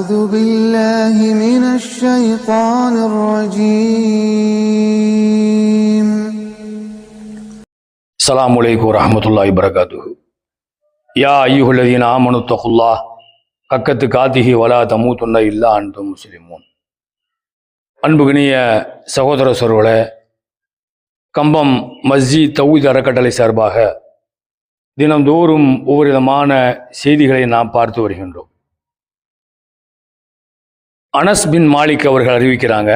أعوذ بالله من الشيطان الرجيم السلام عليكم ورحمة الله وبركاته يا أيها الذين آمنوا اتقوا الله حق تقاته ولا تموتن إلا أنتم مسلمون அன்புகினிய சகோதர சொருவளே கம்பம் மஸ்ஜித் தௌஹீத் அறக்கட்டளை சார்பாக தினந்தோறும் ஒவ்வொரு விதமான செய்திகளை நாம் பார்த்து வருகின்றோம் அனஸ் பின் மாலிக் அவர்கள் அறிவிக்கிறாங்க.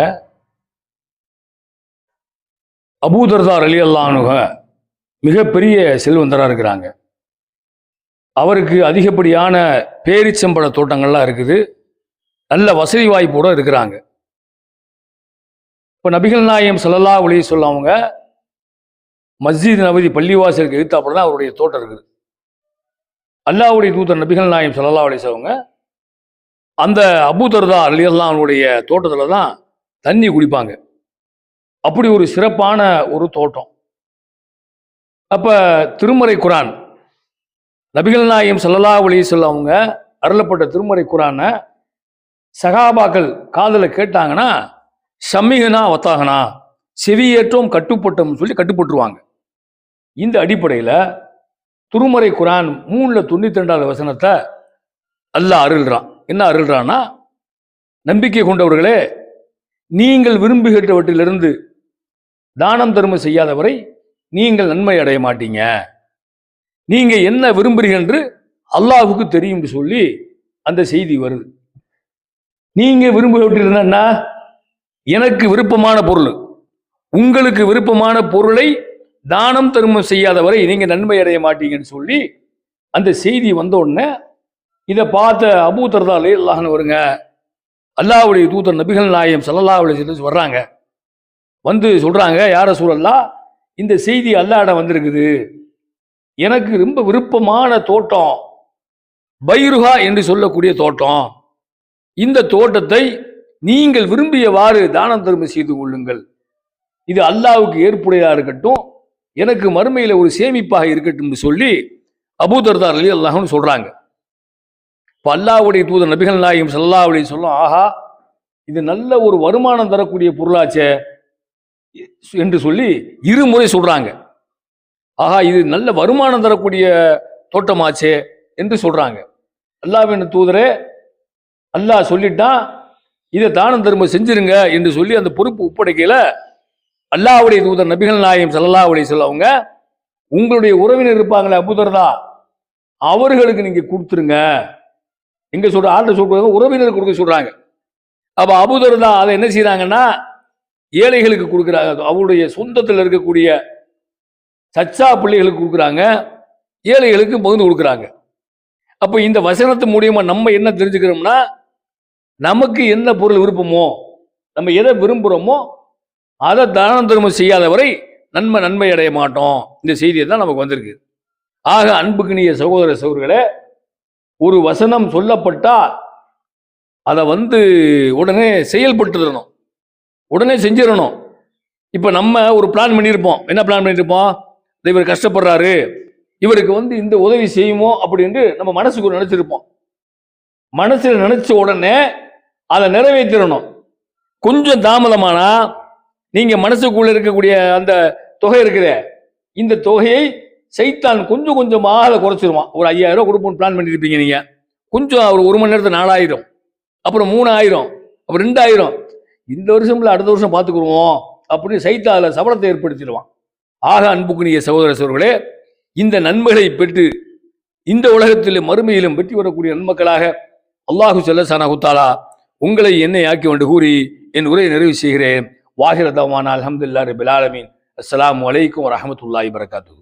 அபூதர்தார் அலி அல்லானுக மிகப்பெரிய செல்வந்தராக இருக்கிறாங்க. அவருக்கு அதிகப்படியான பேரிச்சம்பழ தோட்டங்கள்லாம் இருக்குது. நல்ல வசதி வாய்ப்போட இருக்கிறாங்க. இப்போ நபிகள் நாயம் ஸல்லல்லாஹு ஒளி வஸல்லம் அவங்க மஸ்ஜித் நபதி பள்ளிவாசலுக்கு எதிர்த்தாப்புல தான் அவருடைய தோட்டம் இருக்குது. அல்லாவுடைய தூதர் நபிகள் நாயம் ஸல்லல்லாஹு ஒளி வஸல்லம் அந்த அபூதர்தா அலியல்லானுடைய அவனுடைய தோட்டத்தில் தான் தண்ணி குடிப்பாங்க. அப்படி ஒரு சிறப்பான ஒரு தோட்டம். அப்போ திருமறை குரான் நபிகள் நாயம் சல்லல்லா ஒளி செல்லவங்க அவங்க அருளப்பட்ட திருமறை குரானை சகாபாக்கள் காதில் கேட்டாங்கன்னா சம்மிகனா ஒத்தாகனா செவியேற்றோம் கட்டுப்பட்டோம்னு சொல்லி கட்டுப்பட்டுருவாங்க. இந்த அடிப்படையில் திருமறை குரான் மூணில் தொண்ணூத்தி ரெண்டாவது வசனத்தை அல்லாஹ் அருள்றான். என்ன அருள்றான்னா நம்பிக்கை கொண்டவர்களே நீங்கள் விரும்புகின்றவற்றிலிருந்து தானம் தர்மம் செய்யாதவரை நீங்கள் நன்மை அடைய மாட்டீங்க. நீங்க என்ன விரும்புகிறீங்க என்று அல்லாஹுக்கு தெரியும் என்று சொல்லி அந்த செய்தி வருது. நீங்க விரும்புகின்றன எனக்கு விருப்பமான பொருள். உங்களுக்கு விருப்பமான பொருளை தானம் தர்மம் செய்யாதவரை நீங்க நன்மை அடைய மாட்டீங்கன்னு சொல்லி அந்த செய்தி வந்த உடனே இதை பார்த்த அபூ தர்தாலே அல்லாஹ்னு வருங்க அல்லாவுடைய தூதர் நபிகள் நாயம் ஸல்லல்லாஹு அலைஹி வர்றாங்க. வந்து சொல்கிறாங்க யார சூழல்லா இந்த செய்தி அல்லாஹ்ட வந்திருக்குது. எனக்கு ரொம்ப விருப்பமான தோட்டம் பைருகா என்று சொல்லக்கூடிய தோட்டம். இந்த தோட்டத்தை நீங்கள் விரும்பியவாறு தானம் தர்மம் செய்து கொள்ளுங்கள். இது அல்லாவுக்கு ஏற்புடையாக இருக்கட்டும் எனக்கு மறுமையில் ஒரு சேமிப்பாக இருக்கட்டும் சொல்லி அபூதர்தார் அலி அல்லாஹ்னு சொல்கிறாங்க இப்போ அல்லாவுடைய தூதர் நபிகள் நாயகம் ஸல்லல்லாஹு அலைஹி சொல்லும் ஆஹா இது நல்ல ஒரு வருமானம் தரக்கூடிய பொருளாச்சே என்று சொல்லி இருமுறை சொல்றாங்க. ஆஹா இது நல்ல வருமானம் தரக்கூடிய தோட்டமாச்சே என்று சொல்றாங்க. அல்லாவின் தூதரே அல்லாஹ் சொல்லிட்டான் இதை தானம் தர்மம் செஞ்சிருங்க என்று சொல்லி அந்த பொறுப்பு ஒப்படைக்கல அல்லாஹ்வுடைய தூதர் நபிகள் நாயகம் ஸல்லல்லாஹு அலைஹி சொல்லவங்க உங்களுடைய உறவினர் இருப்பாங்களே அபுதர்தா அவர்களுக்கு நீங்க கொடுத்துருங்க எங்க சொல்கிற ஆர்டர் சொல்கிறாங்க உறவினர் கொடுக்க சொல்கிறாங்க அப்போ அபுதர் தான் அதை என்ன செய்கிறாங்கன்னா ஏழைகளுக்கு கொடுக்குறாங்க. அவருடைய சொந்தத்தில் இருக்கக்கூடிய சச்சா பிள்ளைகளுக்கு கொடுக்குறாங்க. ஏழைகளுக்கு பகிர்ந்து கொடுக்குறாங்க. அப்போ இந்த வசனத்து மூலியமாக நம்ம என்ன தெரிஞ்சுக்கிறோம்னா நமக்கு என்ன பொருள் விருப்பமோ நம்ம எதை விரும்புகிறோமோ அதை தான தர்மம் செய்யாதவரை நன்மை நன்மை அடைய மாட்டோம். இந்த செய்தியை தான் நமக்கு வந்திருக்கு. ஆக அன்புக்குனிய சகோதர சகோதரர்களே ஒரு வசனம் சொல்லப்பட்டா அதை வந்து உடனே செயல்பட்டுடணும் உடனே செஞ்சிடணும். இப்போ நம்ம ஒரு பிளான் பண்ணியிருப்போம். என்ன பிளான் பண்ணியிருப்போம்? இந்த இவர் கஷ்டப்படுறாரு. இவருக்கு வந்து இந்த உதவி செய்யுமோ அப்படின்ட்டு நம்ம மனசுக்கு நினச்சிருப்போம். மனசில் நினச்ச உடனே அதை நிறைவேற்றிடணும். கொஞ்சம் தாமதமானா நீங்கள் மனசுக்குள்ளே இருக்கக்கூடிய அந்த தொகை இருக்குதே இந்த தொகையை சைத்தான் கொஞ்சம் கொஞ்சமாக அதை குறைச்சிருவான். ஒரு ஐயாயிரம் ரூபா கொடுப்போம்னு பிளான் பண்ணியிருப்பீங்க நீங்கள் கொஞ்சம் ஒரு ஒரு மணி நேரத்தில் நாலாயிரம். அப்புறம் மூணாயிரம். அப்புறம் ரெண்டாயிரம். இந்த வருஷம் இல்லை அடுத்த வருஷம் பார்த்துக்குருவோம் அப்படின்னு சைத்தா சபலத்தை ஏற்படுத்திடுவான். ஆக அன்புக்குரிய சகோதர சோர்களே இந்த நன்மைகளை பெற்று இந்த உலகத்திலும் மறுமையிலும் வெற்றி வரக்கூடிய நன்மக்களாக அல்லாஹு செல்லசானா குத்தாலா உங்களை என்னை ஆக்கி கொண்டு கூறி என் உரையை நிறைவு செய்கிறேன். வாகிர அலமதுல்லா பிலாலமீன் அஸ்லாம் வலைக்கம் வரமத்துல்லாஹி வரகாத்து